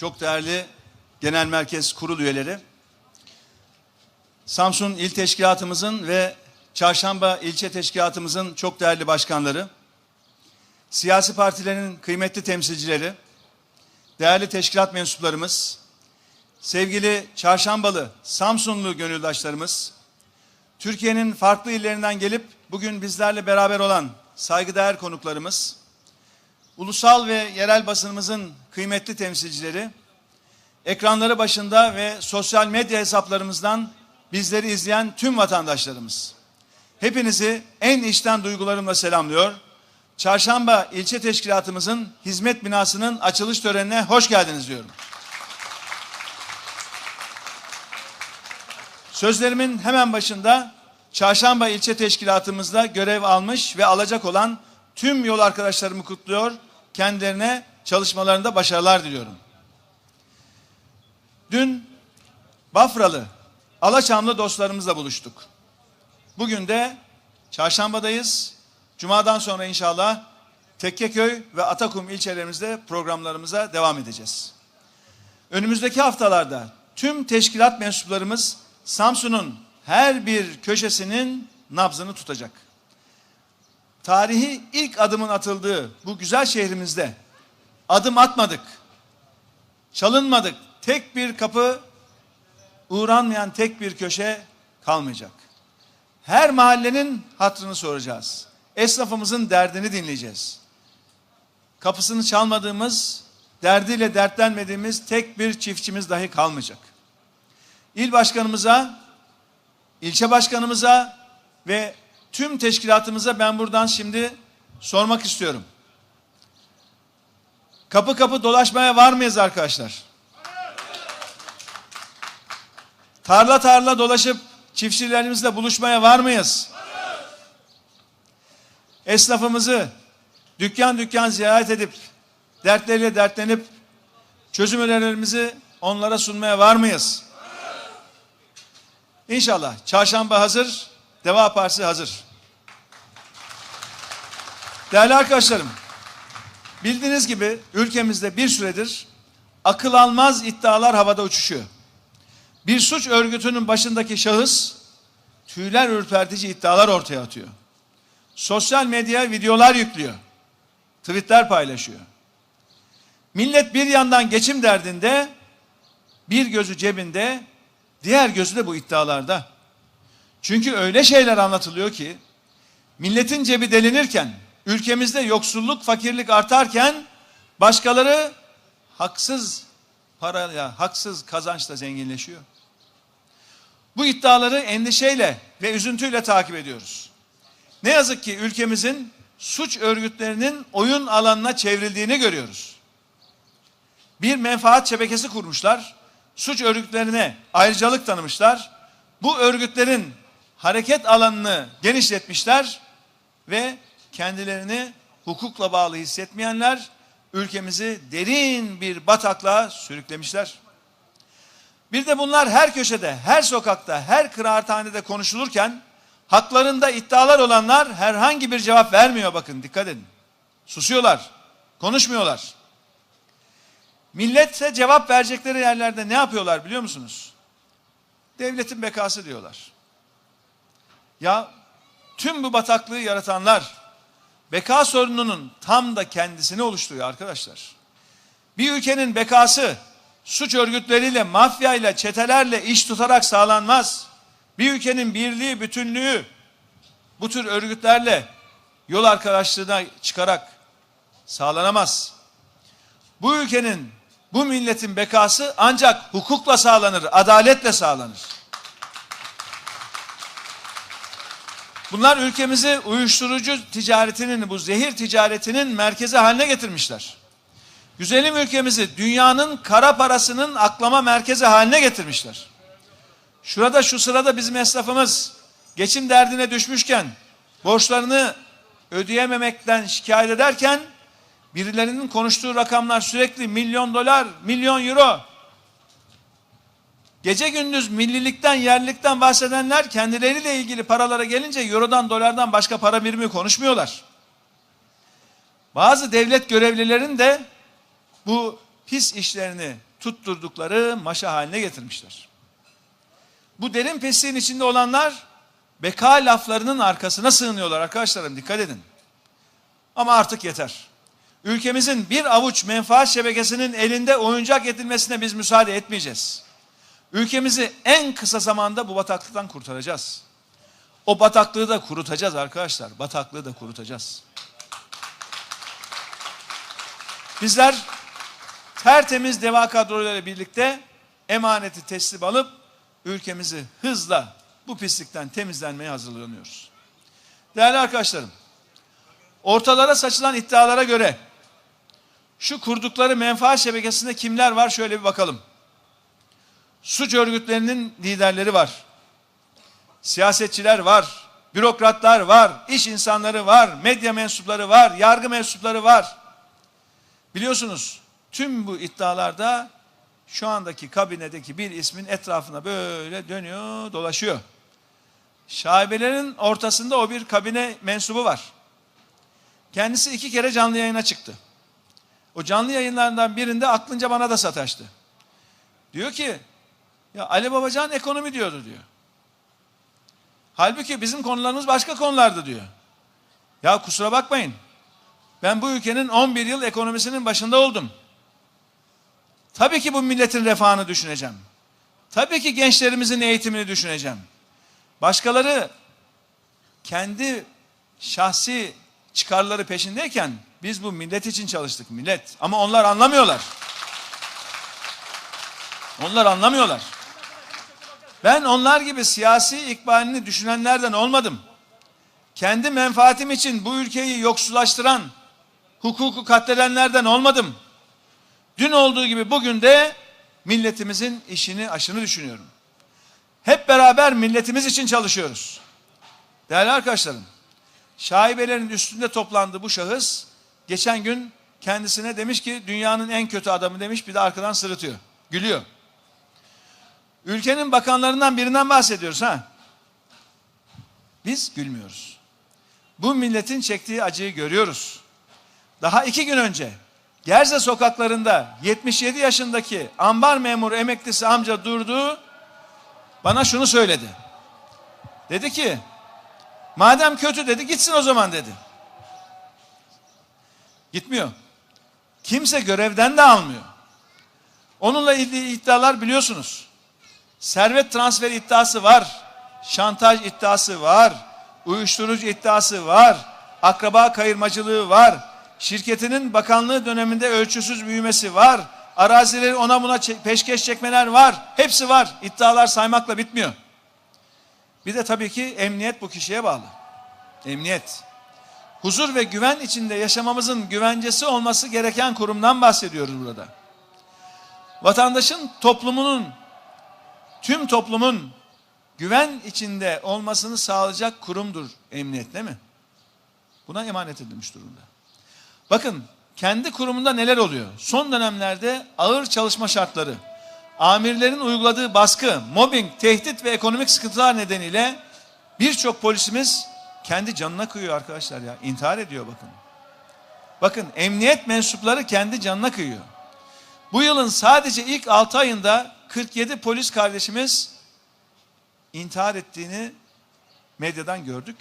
çok değerli genel merkez kurul üyeleri, Samsun İl Teşkilatımızın ve Çarşamba İlçe Teşkilatımızın çok değerli başkanları, siyasi partilerin kıymetli temsilcileri, değerli teşkilat mensuplarımız, sevgili Çarşambalı, Samsunlu gönüldaşlarımız, Türkiye'nin farklı illerinden gelip bugün bizlerle beraber olan saygıdeğer konuklarımız, ulusal ve yerel basınımızın kıymetli temsilcileri, ekranları başında ve sosyal medya hesaplarımızdan bizleri izleyen tüm vatandaşlarımız. Hepinizi en içten duygularımla selamlıyor. Çarşamba ilçe teşkilatımızın hizmet binasının açılış törenine hoş geldiniz diyorum. Sözlerimin hemen başında Çarşamba ilçe teşkilatımızda görev almış ve alacak olan tüm yol arkadaşlarımı kutluyor. Kendilerine çalışmalarında başarılar diliyorum. Dün Bafralı, Alaçamlı dostlarımızla buluştuk. Bugün de Çarşamba'dayız. Cuma'dan sonra inşallah Tekkeköy ve Atakum ilçelerimizde programlarımıza devam edeceğiz. Önümüzdeki haftalarda tüm teşkilat mensuplarımız Samsun'un her bir köşesinin nabzını tutacak. Tarihi ilk adımın atıldığı bu güzel şehrimizde adım atmadık, çalınmadık, tek bir kapı uğranmayan tek bir köşe kalmayacak. Her mahallenin hatrını soracağız. Esnafımızın derdini dinleyeceğiz. Kapısını çalmadığımız, derdiyle dertlenmediğimiz tek bir çiftçimiz dahi kalmayacak. İl başkanımıza, ilçe başkanımıza ve tüm teşkilatımıza ben buradan şimdi sormak istiyorum. Kapı kapı dolaşmaya var mıyız arkadaşlar? Tarla tarla dolaşıp çiftçilerimizle buluşmaya var mıyız? Esnafımızı dükkan dükkan ziyaret edip dertleriyle dertlenip çözüm önerilerimizi onlara sunmaya var mıyız? İnşallah çarşamba hazır, Deva Partisi hazır. Değerli arkadaşlarım, bildiğiniz gibi ülkemizde bir süredir akıl almaz iddialar havada uçuşuyor. Bir suç örgütünün başındaki şahıs tüyler ürpertici iddialar ortaya atıyor. Sosyal medyaya videolar yüklüyor. Tweetler paylaşıyor. Millet bir yandan geçim derdinde, bir gözü cebinde, diğer gözü de bu iddialarda. Çünkü öyle şeyler anlatılıyor ki, milletin cebi delinirken, ülkemizde yoksulluk, fakirlik artarken, başkaları haksız parayla, haksız kazançla zenginleşiyor. Bu iddiaları endişeyle ve üzüntüyle takip ediyoruz. Ne yazık ki ülkemizin suç örgütlerinin oyun alanına çevrildiğini görüyoruz. Bir menfaat şebekesi kurmuşlar. Suç örgütlerine ayrıcalık tanımışlar. Bu örgütlerin hareket alanını genişletmişler ve kendilerini hukukla bağlı hissetmeyenler ülkemizi derin bir bataklığa sürüklemişler. Bir de bunlar her köşede, her sokakta, her kıraathanede konuşulurken haklarında iddialar olanlar herhangi bir cevap vermiyor bakın dikkat edin. Susuyorlar, konuşmuyorlar. Milletse cevap verecekleri yerlerde ne yapıyorlar biliyor musunuz? Devletin bekası diyorlar. Ya tüm bu bataklığı yaratanlar beka sorununun tam da kendisini oluşturuyor arkadaşlar. Bir ülkenin bekası suç örgütleriyle, mafyayla, çetelerle iş tutarak sağlanmaz. Bir ülkenin birliği, bütünlüğü bu tür örgütlerle yol arkadaşlığına çıkarak sağlanamaz. Bu ülkenin, bu milletin bekası ancak hukukla sağlanır, adaletle sağlanır. Bunlar ülkemizi uyuşturucu ticaretinin, bu zehir ticaretinin merkezi haline getirmişler. Güzelim ülkemizi dünyanın kara parasının aklama merkezi haline getirmişler. Şurada şu sırada bizim esnafımız geçim derdine düşmüşken borçlarını ödeyememekten şikayet ederken birilerinin konuştuğu rakamlar sürekli milyon dolar, milyon euro. Gece gündüz millilikten, yerlilikten bahsedenler kendileriyle ilgili paralara gelince eurodan, dolardan başka para birimi konuşmuyorlar. Bazı devlet görevlilerin de bu pis işlerini tutturdukları maşa haline getirmişler. Bu derin pisliğin içinde olanlar beka laflarının arkasına sığınıyorlar arkadaşlarım dikkat edin. Ama artık yeter. Ülkemizin bir avuç menfaat şebekesinin elinde oyuncak edilmesine biz müsaade etmeyeceğiz. Ülkemizi en kısa zamanda bu bataklıktan kurtaracağız. O bataklığı da kurutacağız arkadaşlar. Bataklığı da kurutacağız. Bizler tertemiz deva kadrolarıyla birlikte emaneti teslim alıp ülkemizi hızla bu pislikten temizlenmeye hazırlanıyoruz. Değerli arkadaşlarım, ortalara saçılan iddialara göre şu kurdukları menfaat şebekesinde kimler var şöyle bir bakalım. Suç örgütlerinin liderleri var. Siyasetçiler var, bürokratlar var, iş insanları var, medya mensupları var, yargı mensupları var. Biliyorsunuz tüm bu iddialarda şu andaki kabinedeki bir ismin etrafına böyle dönüyor, dolaşıyor. Şaibelerin ortasında o bir kabine mensubu var. Kendisi iki kere canlı yayına çıktı. O canlı yayınlarından birinde aklınca bana da sataştı. Diyor ki, ya Ali Babacan ekonomi diyordu diyor. Halbuki bizim konularımız başka konulardı diyor. Ya kusura bakmayın. Ben bu ülkenin 11 yıl ekonomisinin başında oldum. Tabii ki bu milletin refahını düşüneceğim. Tabii ki gençlerimizin eğitimini düşüneceğim. Başkaları kendi şahsi çıkarları peşindeyken biz bu millet için çalıştık millet. Ama onlar anlamıyorlar. Onlar anlamıyorlar. Ben onlar gibi siyasi ikbalini düşünenlerden olmadım. Kendi menfaatim için bu ülkeyi yoksullaştıran, hukuku katledenlerden olmadım. Dün olduğu gibi bugün de milletimizin işini aşını düşünüyorum. Hep beraber milletimiz için çalışıyoruz. Değerli arkadaşlarım, şaibelerin üstünde toplandığı bu şahıs geçen gün kendisine demiş ki dünyanın en kötü adamı demiş bir de arkadan sırıtıyor. Gülüyor. Ülkenin bakanlarından birinden bahsediyoruz ha. Biz gülmüyoruz. Bu milletin çektiği acıyı görüyoruz. Daha iki gün önce Gerze sokaklarında 77 yaşındaki ambar memuru emeklisi amca durdu. Bana şunu söyledi. Dedi ki madem kötü dedi gitsin o zaman dedi. Gitmiyor. Kimse görevden de almıyor. Onunla ilgili iddialar biliyorsunuz. Servet transferi iddiası var. Şantaj iddiası var. Uyuşturucu iddiası var. Akraba kayırmacılığı var. Şirketinin bakanlığı döneminde ölçüsüz büyümesi var. Arazileri ona buna peşkeş çekmeler var. Hepsi var. İddialar saymakla bitmiyor. Bir de tabii ki emniyet bu kişiye bağlı. Emniyet. Huzur ve güven içinde yaşamamızın güvencesi olması gereken kurumdan bahsediyoruz burada. Vatandaşın toplumunun tüm toplumun güven içinde olmasını sağlayacak kurumdur emniyet değil mi? Buna emanet edilmiş durumda. Bakın kendi kurumunda neler oluyor? Son dönemlerde ağır çalışma şartları, amirlerin uyguladığı baskı, mobbing, tehdit ve ekonomik sıkıntılar nedeniyle birçok polisimiz kendi canına kıyıyor arkadaşlar ya. İntihar ediyor bakın. Bakın emniyet mensupları kendi canına kıyıyor. Bu yılın sadece ilk 6 ayında 47 polis kardeşimiz intihar ettiğini medyadan gördük.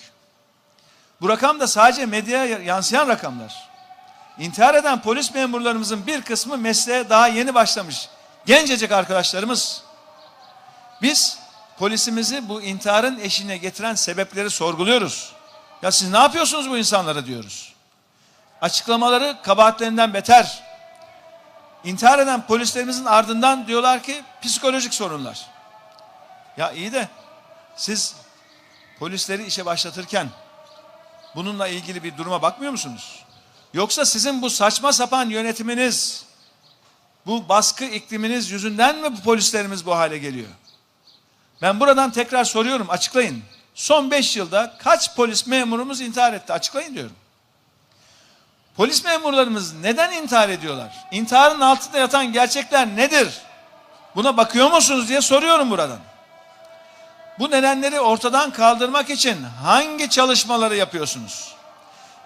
Bu rakam da sadece medyaya yansıyan rakamlar. İntihar eden polis memurlarımızın bir kısmı mesleğe daha yeni başlamış. Gencecik arkadaşlarımız. Biz polisimizi bu intiharın eşine getiren sebepleri sorguluyoruz. Ya siz ne yapıyorsunuz bu insanlara diyoruz. Açıklamaları kabahatlerinden beter. İntihar eden polislerimizin ardından diyorlar ki psikolojik sorunlar. Ya iyi de siz polisleri işe başlatırken bununla ilgili bir duruma bakmıyor musunuz? Yoksa sizin bu saçma sapan yönetiminiz, bu baskı ikliminiz yüzünden mi bu polislerimiz bu hale geliyor? Ben buradan tekrar soruyorum, açıklayın. Son beş yılda kaç polis memurumuz intihar etti? Açıklayın diyorum. Polis memurlarımız neden intihar ediyorlar? İntiharın altında yatan gerçekler nedir? Buna bakıyor musunuz diye soruyorum buradan. Bu nedenleri ortadan kaldırmak için hangi çalışmaları yapıyorsunuz?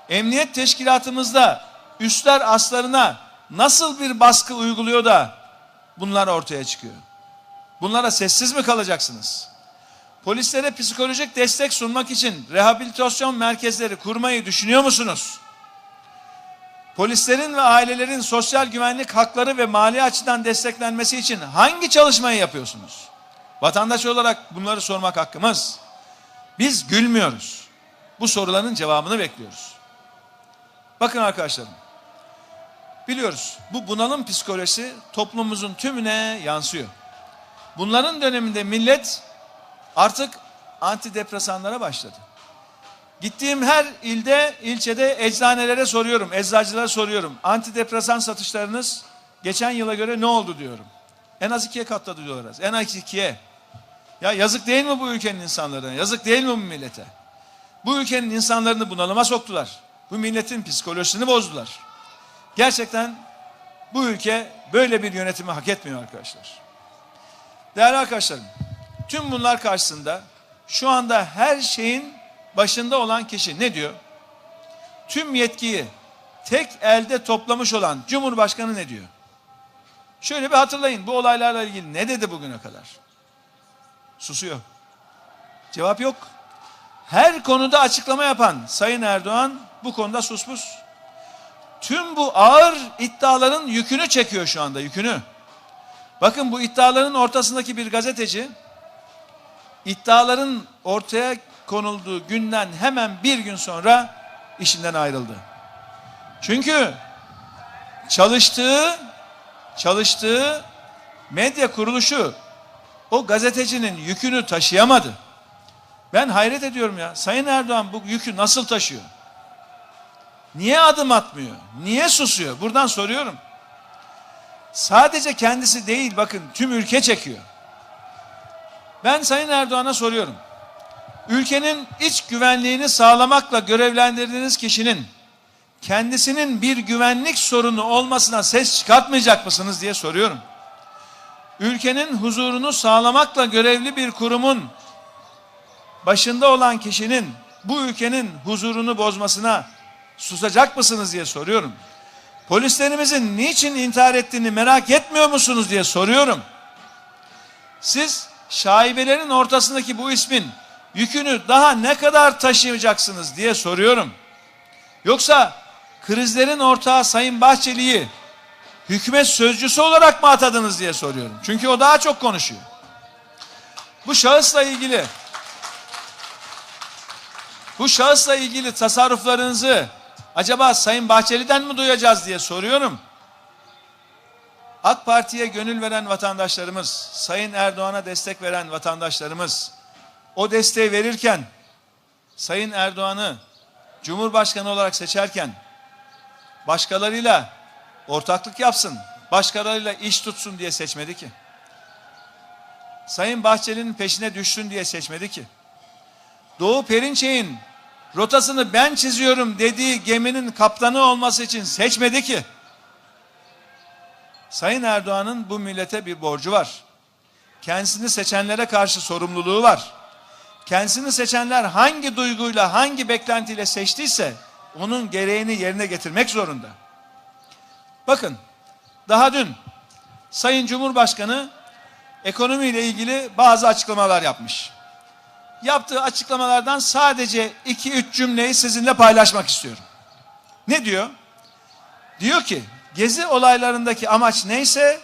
Emniyet teşkilatımızda üstler aslarına nasıl bir baskı uyguluyor da bunlar ortaya çıkıyor. Bunlara sessiz mi kalacaksınız? Polislere psikolojik destek sunmak için rehabilitasyon merkezleri kurmayı düşünüyor musunuz? Polislerin ve ailelerin sosyal güvenlik hakları ve mali açıdan desteklenmesi için hangi çalışmayı yapıyorsunuz? Vatandaş olarak bunları sormak hakkımız. Biz gülmüyoruz. Bu soruların cevabını bekliyoruz. Bakın arkadaşlarım. Biliyoruz bu bunalım psikolojisi toplumumuzun tümüne yansıyor. Bunların döneminde millet artık antidepresanlara başladı. Gittiğim her ilde, ilçede eczanelere soruyorum, eczacılara soruyorum. Antidepresan satışlarınız geçen yıla göre ne oldu diyorum. En az ikiye katladı diyorlar. En az ikiye. Ya yazık değil mi bu ülkenin insanlarına? Yazık değil mi bu millete? Bu ülkenin insanlarını bunalıma soktular. Bu milletin psikolojisini bozdular. Gerçekten bu ülke böyle bir yönetimi hak etmiyor arkadaşlar. Değerli arkadaşlarım, tüm bunlar karşısında şu anda her şeyin başında olan kişi ne diyor? Tüm yetkiyi tek elde toplamış olan Cumhurbaşkanı ne diyor? Şöyle bir hatırlayın bu olaylarla ilgili ne dedi bugüne kadar? Susuyor. Cevap yok. Her konuda açıklama yapan Sayın Erdoğan bu konuda susmuş. Tüm bu ağır iddiaların yükünü çekiyor şu anda yükünü. Bakın bu iddiaların ortasındaki bir gazeteci iddiaların ortaya konulduğu günden hemen bir gün sonra işinden ayrıldı. Çünkü çalıştığı çalıştığı medya kuruluşu o gazetecinin yükünü taşıyamadı. Ben hayret ediyorum ya. Sayın Erdoğan bu yükü nasıl taşıyor? Niye adım atmıyor? Niye susuyor? Buradan soruyorum. Sadece kendisi değil bakın tüm ülke çekiyor. Ben Sayın Erdoğan'a soruyorum. Ülkenin iç güvenliğini sağlamakla görevlendirdiğiniz kişinin kendisinin bir güvenlik sorunu olmasına ses çıkartmayacak mısınız diye soruyorum. Ülkenin huzurunu sağlamakla görevli bir kurumun başında olan kişinin bu ülkenin huzurunu bozmasına susacak mısınız diye soruyorum. Polislerimizin niçin intihar ettiğini merak etmiyor musunuz diye soruyorum. Siz şaibelerin ortasındaki bu ismin yükünü daha ne kadar taşıyacaksınız diye soruyorum. Yoksa krizlerin ortağı Sayın Bahçeli'yi hükümet sözcüsü olarak mı atadınız diye soruyorum. Çünkü o daha çok konuşuyor. Bu şahısla ilgili bu şahısla ilgili tasarruflarınızı acaba Sayın Bahçeli'den mi duyacağız diye soruyorum. AK Parti'ye gönül veren vatandaşlarımız, Sayın Erdoğan'a destek veren vatandaşlarımız o desteği verirken Sayın Erdoğan'ı Cumhurbaşkanı olarak seçerken başkalarıyla ortaklık yapsın, başkalarıyla iş tutsun diye seçmedi ki. Sayın Bahçeli'nin peşine düşsün diye seçmedi ki. Doğu Perinçek'in rotasını ben çiziyorum dediği geminin kaptanı olması için seçmedi ki. Sayın Erdoğan'ın bu millete bir borcu var. Kendisini seçenlere karşı sorumluluğu var. Kendisini seçenler hangi duyguyla, hangi beklentiyle seçtiyse onun gereğini yerine getirmek zorunda. Bakın, daha dün Sayın Cumhurbaşkanı ekonomiyle ilgili bazı açıklamalar yapmış. Yaptığı açıklamalardan sadece iki üç cümleyi sizinle paylaşmak istiyorum. Ne diyor? Diyor ki gezi olaylarındaki amaç neyse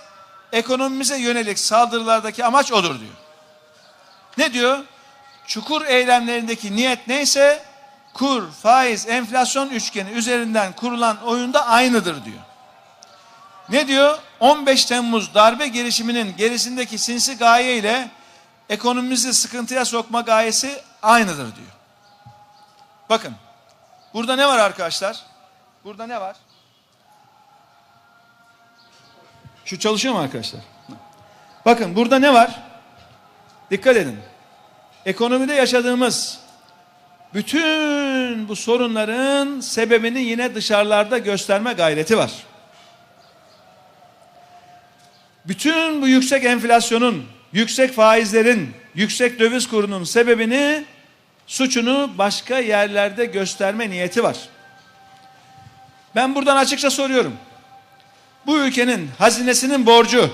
ekonomimize yönelik saldırılardaki amaç odur diyor. Ne diyor? Çukur eylemlerindeki niyet neyse kur, faiz, enflasyon üçgeni üzerinden kurulan oyunda aynıdır diyor. Ne diyor? 15 Temmuz darbe girişiminin gerisindeki sinsi gaye ile ekonomimizi sıkıntıya sokma gayesi aynıdır diyor. Bakın. Burada ne var arkadaşlar? Burada ne var? Şu çalışıyor mu arkadaşlar? Bakın burada ne var? Dikkat edin. Ekonomide yaşadığımız bütün bu sorunların sebebini yine dışarılarda gösterme gayreti var. Bütün bu yüksek enflasyonun, yüksek faizlerin, yüksek döviz kurunun sebebini, suçunu başka yerlerde gösterme niyeti var. Ben buradan açıkça soruyorum. Bu ülkenin hazinesinin borcu